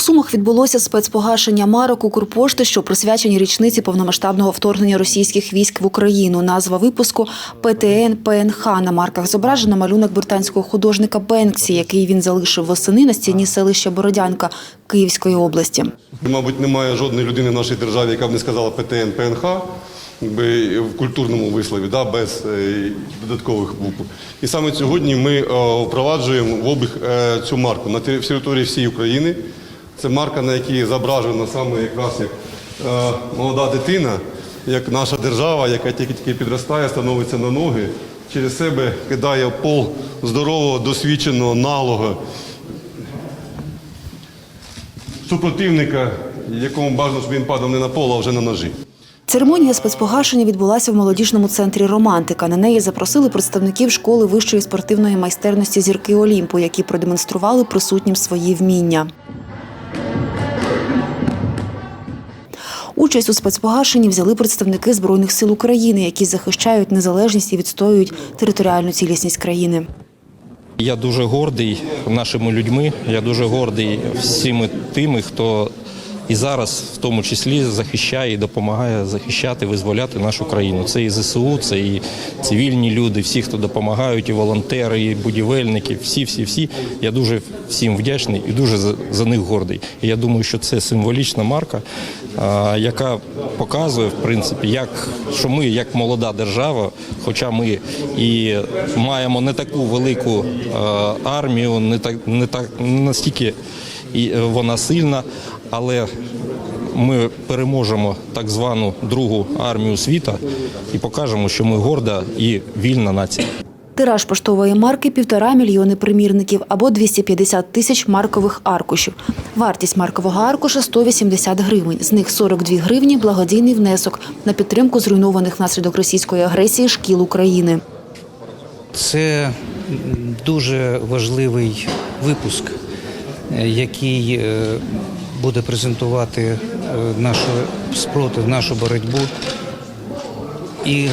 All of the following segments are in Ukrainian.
Сумах відбулося спецпогашення марок Укрпошти, що присвячені річниці повномасштабного вторгнення російських військ в Україну. Назва випуску ПТН ПНХ. На марках зображено малюнок британського художника Бенксі, який він залишив восени на стіні селища Бородянка Київської області. Мабуть, немає жодної людини в нашій державі, яка б не сказала ПТН, ПНХ, в культурному вислові, да, без е, додаткових букв. І саме сьогодні ми е, впроваджуємо в обіг е, цю марку на тери- території всієї України. Це марка, на якій зображена саме якраз як е, молода дитина, як наша держава, яка тільки тільки підростає, становиться на ноги, через себе кидає пол здорового, досвідченого, наглого супротивника, якому бажано, щоб він падав не на поле, а вже на ножі. Церемонія спецпогашення відбулася в молодіжному центрі Романтика. На неї запросили представників школи вищої спортивної майстерності зірки Олімпу, які продемонстрували присутнім свої вміння. Участь у спецпогашенні взяли представники Збройних сил України, які захищають незалежність і відстоюють територіальну цілісність країни. Я дуже гордий нашими людьми. Я дуже гордий всіми тими, хто і зараз, в тому числі, захищає і допомагає захищати, визволяти нашу країну. Це і ЗСУ, це і цивільні люди, всі, хто допомагають, і волонтери, і будівельники, всі, всі, всі. Я дуже всім вдячний і дуже за, них гордий. І я думаю, що це символічна марка, яка показує, в принципі, як що ми, як молода держава, хоча ми і маємо не таку велику армію, не так не так настільки і е, вона сильна, але ми переможемо так звану другу армію світа і покажемо, що ми горда і вільна нація. Тираж поштової марки – півтора мільйони примірників або 250 тисяч маркових аркушів. Вартість маркового аркуша – 180 гривень. З них 42 гривні – благодійний внесок на підтримку зруйнованих внаслідок російської агресії шкіл України. Це дуже важливий випуск, який е, буде презентувати е, нашу спротив, нашу боротьбу і е,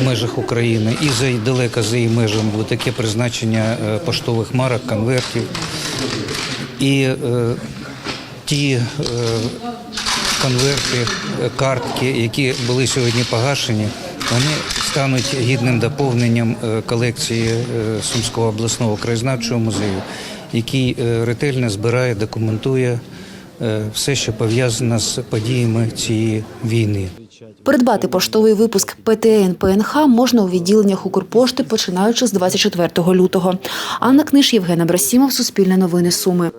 в межах України, і за далеко за її межами, бо таке призначення е, поштових марок, конвертів. І ті конверти, картки, які були сьогодні погашені, вони стануть гідним доповненням колекції Сумського обласного краєзнавчого музею, який е, ретельно збирає, документує е, все, що пов'язано з подіями цієї війни. Придбати поштовий випуск ПТН ПНХ можна у відділеннях Укрпошти, починаючи з 24 лютого. Анна Книж, Євген Абрасімов, Суспільне новини Суми.